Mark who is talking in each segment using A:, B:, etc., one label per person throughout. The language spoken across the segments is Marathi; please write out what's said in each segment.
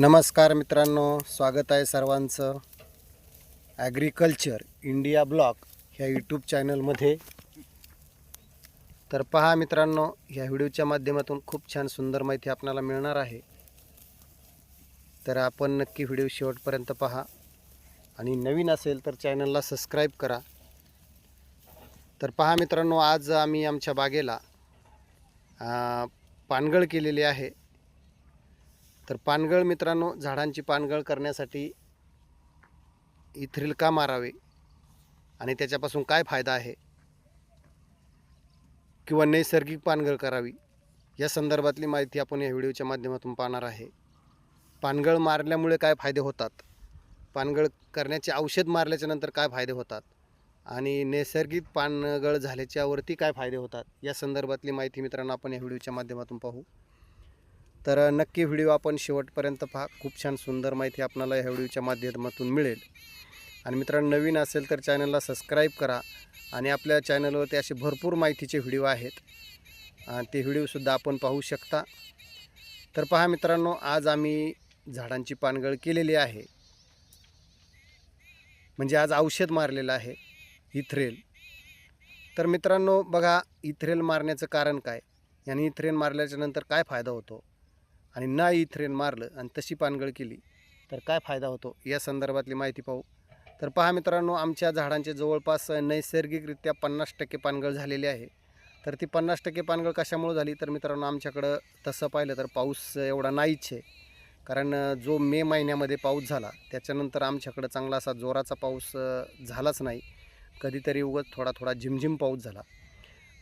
A: नमस्कार मित्रांनो स्वागत आहे सर्वांचं. ॲग्रिकल्चर इंडिया ब्लॉग ह्या यूट्यूब चॅनलमध्ये तर पहा मित्रांनो ह्या व्हिडिओच्या माध्यमातून खूप छान सुंदर माहिती आपल्याला मिळणार आहे. तर आपण नक्की व्हिडिओ शेवटपर्यंत पहा. आणि नवीन असेल तर चॅनलला सबस्क्राईब करा. तर पहा मित्रांनो आज आम्ही आमच्या बागेला पानगळ केलेली आहे. तर पानगळ मित्रांनो झाडांची पानगळ करण्यासाठी इथ्रिल का मारावे आणि त्याच्यापासून काय फायदा आहे? किंवा नैसर्गिक पानगळ करावी? या संदर्भातली माहिती आपण या व्हिडिओच्या माध्यमातून पाहणार आहे. पानगळ मारल्यामुळे काय फायदे होतात? पानगळ करण्याचे औषध मारल्याच्यानंतर काय फायदे होतात? आणि नैसर्गिक पानगळ झाल्याच्यावरती काय फायदे होतात? या संदर्भातली माहिती मित्रांनो आपण या व्हिडिओच्या माध्यमातून पाहू. तर नक्की व्हिडिओ आपण शेवटपर्यंत पहा. खूप छान सुंदर माहिती आपणाला ह्या व्हिडिओच्या माध्यमातून मिळेल. आणि मित्रांनो नवीन असेल तर चॅनलला सबस्क्राईब करा आणि आपल्या चॅनलवरती असे भरपूर माहितीचे व्हिडिओ आहेत. ते व्हिडिओसुद्धा आपण पाहू शकता. तर पहा मित्रांनो आज आम्ही झाडांची पानगळ केलेली आहे. म्हणजे आज औषध मारलेलं आहे इथ्रेल. तर मित्रांनो बघा इथ्रेल मारण्याचं कारण काय? याने इथ्रेल मारल्याच्यानंतर काय फायदा होतो? आणि ना इथ्रेन मारलं आणि तशी पानगळ केली तर काय फायदा होतो? या संदर्भातली माहिती पाहू. तर पहा मित्रांनो आमच्या झाडांचे जवळपास नैसर्गिकरित्या पन्नास टक्के पानगळ झालेली आहे. तर ती पन्नास टक्के पानगळ कशामुळे झाली? तर मित्रांनो आमच्याकडं तसं पाहिलं तर पाऊस एवढा नाहीच आहे. कारण जो मे महिन्यामध्ये पाऊस झाला त्याच्यानंतर आमच्याकडं चांगला असा जोराचा पाऊस झालाच नाही. कधीतरी उगत थोडा थोडा झिमझिम पाऊस झाला.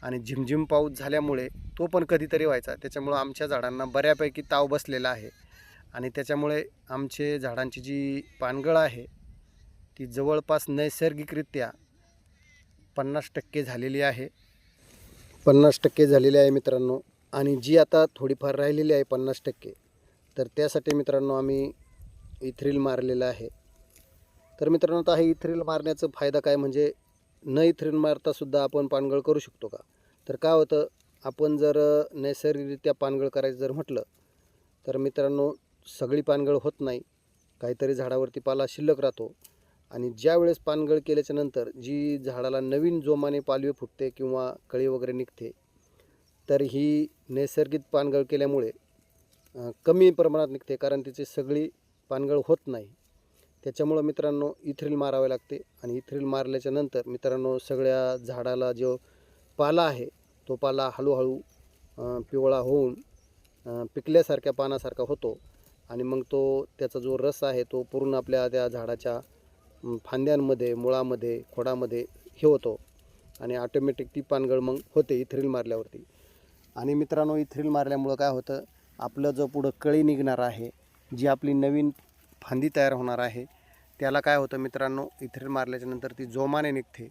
A: आणि झिमझिम पाऊस झाल्यामुळे तो पण कधीतरी व्हायचा. त्याच्यामुळं आमच्या झाडांना बऱ्यापैकी ताव बसलेला आहे. आणि त्याच्यामुळे आमचे झाडांची जी पानगळ आहे ती जवळपास नैसर्गिकरित्या पन्नास टक्के झालेली आहे. पन्नास टक्के झालेली आहे मित्रांनो. आणि जी आता थोडीफार राहिलेली आहे पन्नास टक्के तर त्यासाठी मित्रांनो आम्ही इथ्रिल मारलेलं आहे. तर मित्रांनो आता हे इथ्रिल मारण्याचा फायदा काय? म्हणजे न इथ्रिल मारतासुद्धा आपण पानगळ करू शकतो का? तर काय होतं आपण जर नैसर्गिकरित्या पानगळ करायचं जर म्हटलं तर मित्रांनो सगळी पानगळ होत नाही. काहीतरी झाडावरती पाला शिल्लक राहतो. आणि ज्या वेळेस पानगळ केल्याच्यानंतर जी झाडाला नवीन जोमाने पालवी फुटते किंवा कळी वगैरे निघते तर ही नैसर्गिक पानगळ केल्यामुळे कमी प्रमाणात निघते कारण तिची सगळी पानगळ होत नाही. त्याच्यामुळं मित्रांनो इथ्रिल मारावे लागते. आणि इथ्रिल मारल्याच्या नंतर मित्रांनो सगळ्या झाडाला जो पाला आहे तो पाला हळूहळू पिवळा होऊन पिकल्यासारख्या पानासारखा होतो. आणि मग तो त्याचा जो रस आहे तो पूर्ण आपल्या त्या झाडाच्या फांद्यांमध्ये मुळामध्ये खोडामध्ये हे होतो. आणि ऑटोमॅटिक ती पानगळ मग होते इथ्रिल मारल्यावरती. आणि मित्रांनो इथ्रिल मारल्यामुळं काय होतं आपलं जो पुढं कळी निघणार आहे जी आपली नवीन फांदी तयार होणार आहे त्याला काय होतं मित्रांनो इथ्रिल मारल्याच्यानंतर ती जोमाने निघते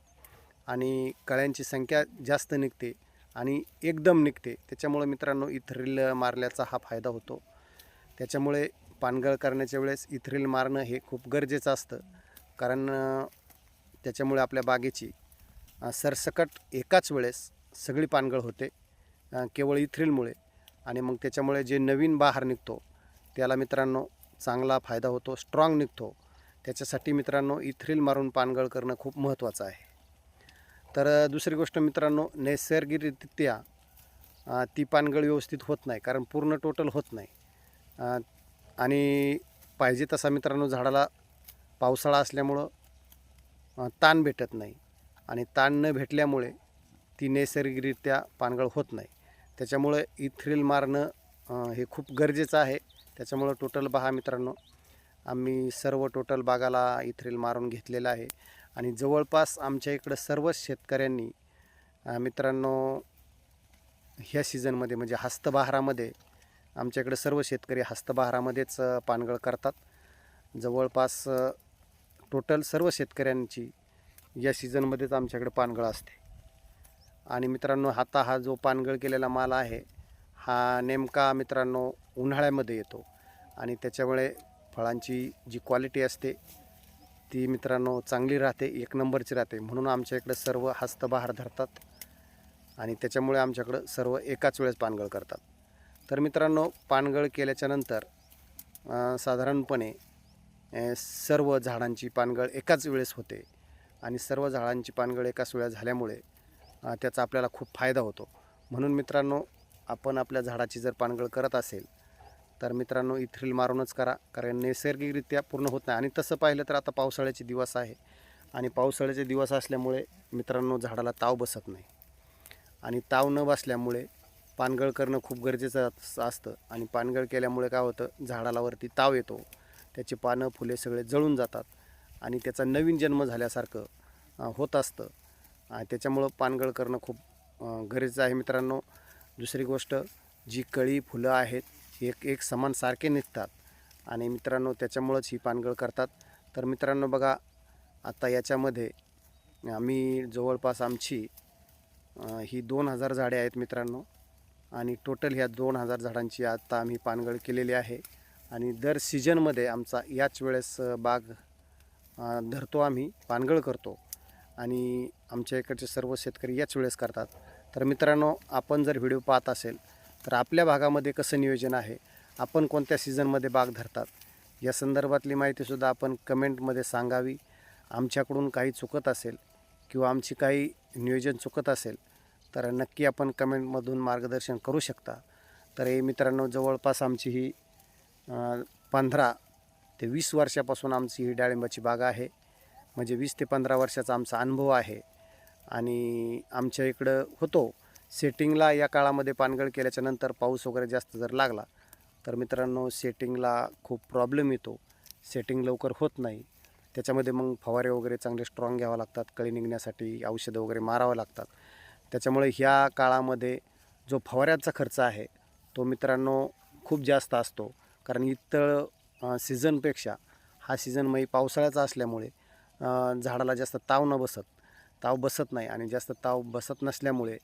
A: आणि कळ्यांची संख्या जास्त निघते आणि एकदम निघते. त्याच्यामुळं मित्रांनो इथ्रिल मारल्याचा हा फायदा होतो. त्याच्यामुळे पानगळ करण्याच्या वेळेस इथ्रिल मारणं हे खूप गरजेचं असतं. कारण त्याच्यामुळे आपल्या बागेची सरसकट एकाच वेळेस सगळी पानगळ होते केवळ इथ्रिलमुळे. आणि मग त्याच्यामुळे जे नवीन बहार निघतो त्याला मित्रांनो चांगला फायदा होतो स्ट्रॉंग निघतो. त्याच्यासाठी मित्रांनो इथ्रिल मारून पानगळ करणं खूप महत्त्वाचं आहे. तर दुसरी गोष्ट मित्रांनो नैसर्गिकरित्या ती पानगळ व्यवस्थित होत नाही कारण पूर्ण टोटल होत नाही. आणि पाहिजे तसा मित्रांनो झाडाला पावसाळा असल्यामुळं ताण भेटत नाही. आणि ताण न भेटल्यामुळे ती नैसर्गिकरित्या पानगळ होत नाही. त्याच्यामुळे इथ्रिल मारणं हे खूप गरजेचं आहे. त्याच्यामुळं टोटल बहा मित्रांनो आम्ही सर्व टोटल बागाला इथ्रिल मारून घेतलेलं आहे. आणि जवळपास आमच्या इकडं सर्वच शेतकऱ्यांनी मित्रांनो ह्या सीझनमध्ये म्हणजे हस्तबहारामध्ये आमच्याकडे सर्व शेतकरी हस्तबहारामध्येच पानगळ करतात. जवळपास टोटल सर्व शेतकऱ्यांची या सीझनमध्येच आमच्याकडे पानगळ असते. आणि मित्रांनो आता हा जो पानगळ केलेला माल आहे हा नेमका मित्रांनो उन्हाळ्यामध्ये येतो. आणि त्याच्यामुळे फळांची जी क्वालिटी असते ती मित्रांनो चांगली राहते एक नंबरची राहते. म्हणून आमच्या इकडं सर्व हस्तबहार धरतात आणि त्याच्यामुळे आमच्याकडं सर्व एकाच वेळेस पानगळ करतात. तर मित्रांनो पानगळ केल्याच्यानंतर साधारणपणे सर्व झाडांची पानगळ एकाच वेळेस होते. आणि सर्व झाडांची पानगळ एकाच वेळेस झाल्यामुळे त्याचा आपल्याला खूप फायदा होतो. म्हणून मित्रांनो आपण आपल्या झाडाची जर पानगळ करत असेल तर मित्रांनो इथ्रिल मारूनच करा कारण नैसर्गिकरित्या पूर्ण होत नाही. आणि तसं पाहिलं तर आता पावसाळ्याचे दिवस आहे. आणि पावसाळ्याचे दिवस असल्यामुळे मित्रांनो झाडाला ताव बसत नाही. आणि ताव न बसल्यामुळे पानगळ करणं खूप गरजेचं असतं. आणि पानगळ केल्यामुळे काय होतं झाडाला वरती ताव येतो. त्याची पानं फुले सगळे जळून जातात. आणि त्याचा नवीन जन्म झाल्यासारखं होत असतं. त्याच्यामुळं पानगळ करणं खूप गरजेचं आहे मित्रांनो. दुसरी गोष्ट जी कळी फुलं आहेत एक एक समान सारखे निघतात. आणि मित्रांनो त्याच्यामुळंच ही पानगळ करतात. तर मित्रांनो बघा आता याच्यामध्ये आम्ही जवळपास आमची ही दोन हजार झाडे आहेत मित्रांनो. आणि टोटल ह्या दोन हजार झाडांची आत्ता आम्ही पानगळ केलेली आहे. आणि दर सीजनमध्ये आमचा याच वेळेस बाग धरतो आम्ही पानगळ करतो. आणि आमच्या इकडचे सर्व शेतकरी याच वेळेस करतात. तर मित्रांनो आपण जर व्हिडिओ पाहत असेल तर आपल्या भागामध्ये कसं नियोजन आहे? आपण कोणत्या सीझनमध्ये बाग धरतात? या संदर्भातली माहितीसुद्धा आपण कमेंटमध्ये सांगावी. आमच्याकडून काही चुकत असेल किंवा आमची काही नियोजन चुकत असेल तर नक्की आपण कमेंटमधून मार्गदर्शन करू शकता. तर हे मित्रांनो जवळपास आमची ही पंधरा ते वीस वर्षापासून आमची ही डाळिंबाची बाग आहे. म्हणजे वीस ते पंधरा वर्षाचा आमचा अनुभव आहे. आणि आमच्या इकडं होतो. सेटिंगला या काळामध्ये पानगळ केल्याच्यानंतर पाऊस वगैरे जास्त जर लागला तर मित्रांनो सेटिंगला खूप प्रॉब्लेम येतो. सेटिंग लवकर होत नाही. त्याच्यामध्ये मग फवारे वगैरे चांगले स्ट्रॉंग घ्यावं लागतात. कळी निघण्यासाठी औषधं वगैरे मारावं लागतात. त्याच्यामुळे ह्या काळामध्ये जो फवाऱ्यांचा खर्च आहे तो मित्रांनो खूप जास्त असतो. कारण इतर सीझनपेक्षा हा सीझन मग म्हणजे पावसाळ्याचा असल्यामुळे झाडाला जास्त ताव न बसत. ताव बसत नाही आणि जास्त ताव बसत नसल्यामुळे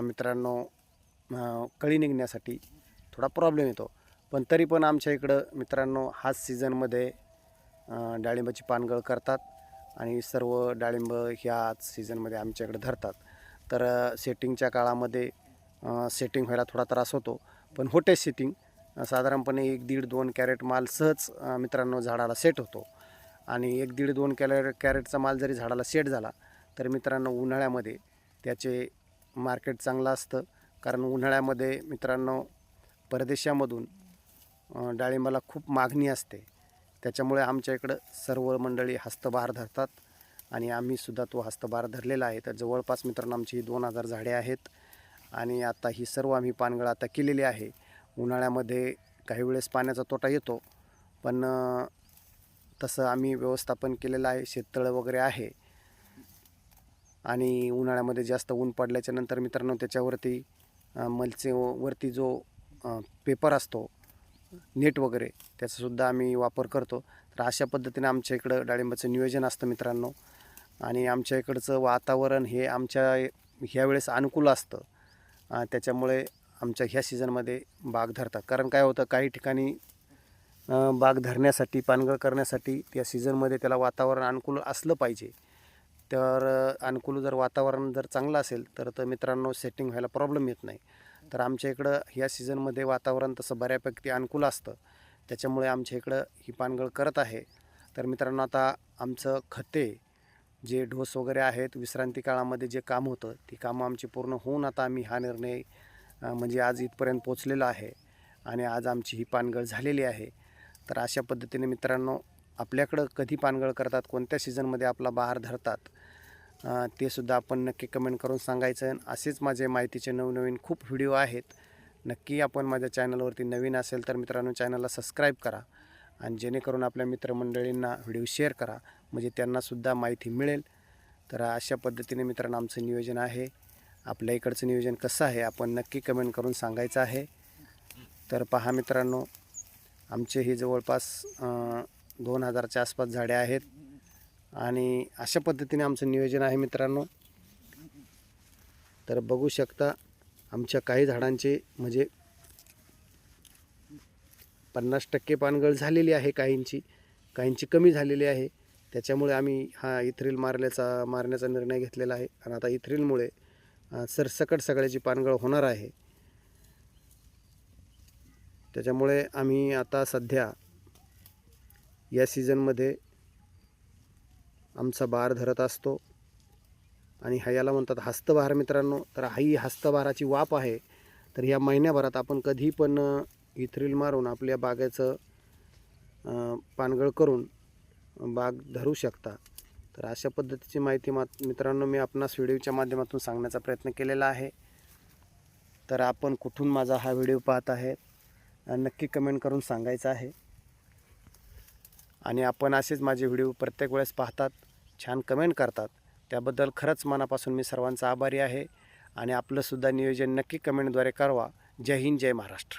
A: मित्रांनो कळी निघण्यासाठी थोडा प्रॉब्लेम येतो. पण तरी पण आमच्या इकडं मित्रांनो हाच सीझनमध्ये डाळिंबाची पानगळ करतात आणि सर्व डाळिंब ह्याच सीझनमध्ये आमच्याकडे धरतात. तर सेटिंगच्या काळामध्ये सेटिंग व्हायला थोडा त्रास होतो. पण होते सेटिंग साधारणपणे एक दीड दोन कॅरेट माल सहज मित्रांनो झाडाला सेट होतो. आणि एक दीड दोन कॅरे कॅरेटचा माल जरी झाडाला सेट झाला तर मित्रांनो उन्हाळ्यामध्ये त्याचे मार्केट चांगलं असतं. कारण उन्हाळ्यामध्ये मित्रांनो परदेशामधून डाळिंबाला खूप मागणी असते. त्याच्यामुळे आमच्या इकडं सर्व मंडळी हस्तबहार धरतात आणि आम्हीसुद्धा तो हस्तभार धरलेला आहे. तर जवळपास मित्रांनो आमची ही दोन हजार झाडे आहेत आणि आता ही सर्व आम्ही पानगळ आता केलेली आहे. उन्हाळ्यामध्ये काही वेळेस पाण्याचा तोटा येतो पण तसं आम्ही व्यवस्थापन केलेलं आहे. शेततळं वगैरे आहे. आणि उन्हाळ्यामध्ये जास्त ऊन पडल्याच्या नंतर मित्रांनो त्याच्यावरती मलचे वरती जो पेपर असतो नेट वगैरे त्याचासुद्धा आम्ही वापर करतो. तर अशा पद्धतीने आमच्या इकडं डाळिंबाचं नियोजन असतं मित्रांनो. आणि आमच्या इकडचं वातावरण हे आमच्या ह्या वेळेस अनुकूल असतं. त्याच्यामुळे आमच्या ह्या सीझनमध्ये बाग धरतात. कारण काय होतं काही ठिकाणी बाग धरण्यासाठी पानगळ करण्यासाठी त्या सीझनमध्ये त्याला वातावरण अनुकूल असलं पाहिजे. तर अनुकूल जर वातावरण जर चांगलं असेल तर तर मित्रांनो सेटिंग व्हायला प्रॉब्लेम येत नाही. तर आमच्या इकडं ह्या सीझनमध्ये वातावरण तसं बऱ्यापैकी अनुकूल असतं. त्याच्यामुळे आमच्या इकडं ही पानगळ करत आहे. तर मित्रांनो आता आमचं खते जे ढोस वगैरे आहेत विश्रांती काळामध्ये जे काम होतं ती कामं आमची पूर्ण होऊन आता आम्ही हा निर्णय म्हणजे आज इथपर्यंत पोचलेलो आहे. आणि आज आमची ही पानगळ झालेली आहे. तर अशा पद्धतीने मित्रांनो आपल्याकडं कधी पानगळ करतात कोणत्या सीझनमध्ये आपला बहार धरतात ते सुद्धा आपण नक्की कमेंट करून सांगायचं. आणि असेच माझे माहितीचे नवनवीन खूप व्हिडिओ आहेत. नक्की आपण माझ्या चॅनलवरती नवीन असेल तर मित्रांनो चॅनलला सबस्क्राईब करा. आणि जेणेकरून आपल्या मित्रमंडळींना व्हिडिओ शेअर करा. म्हणजे त्यांनासुद्धा माहिती मिळेल. तर अशा पद्धतीने मित्रांनो आमचं नियोजन आहे. आपल्या इकडचं नियोजन कसं आहे आपण नक्की कमेंट करून सांगायचं आहे. तर पहा मित्रांनो आमचे हे जवळपास दोन हजारच्या आसपास झाडे आहेत. आणि अशा पद्धतीने आमचं नियोजन आहे मित्रांनो. तर बघू शकता आमच्या काही झाडांचे म्हणजे पन्नास टक्के पानगळ झालेली आहे काहींची. काहींची कमी झालेली आहे. त्याच्यामुळे आम्ही हा इथ्रिल मारल्याचा मारण्याचा निर्णय घेतलेला आहे. आणि आता इथ्रिलमुळे सरसकट सगळ्याची पानगळ होणार आहे. त्याच्यामुळे आम्ही आता सध्या या सीझनमध्ये आमचा बार धरत असतो. आणि हा याला म्हणतात हस्तभार मित्रांनो. तर हा ही हस्तबहाराची वाप आहे. तर या महिन्याभरात आपण कधी पण इथ्रिल मारून आपल्या बागेचं पानगळ करून बाग धरू शकता. तर अशा पद्धतीची माहिती मात मित्रांनो मी आपणास व्हिडिओच्या माध्यमातून सांगण्याचा प्रयत्न केलेला आहे. तर आपण कुठून माझा हा व्हिडिओ पाहत आहे नक्की कमेंट करून सांगायचं आहे. आणि आपण असेच माझे व्हिडिओ प्रत्येक वेळेस पाहतात छान कमेंट करतात. त्याबद्दल खरंच मनापासून मी सर्वांचा आभारी आहे आणि आपलंसुद्धा नियोजन नक्की कमेंटद्वारे करावा. जय हिंद जय महाराष्ट्र.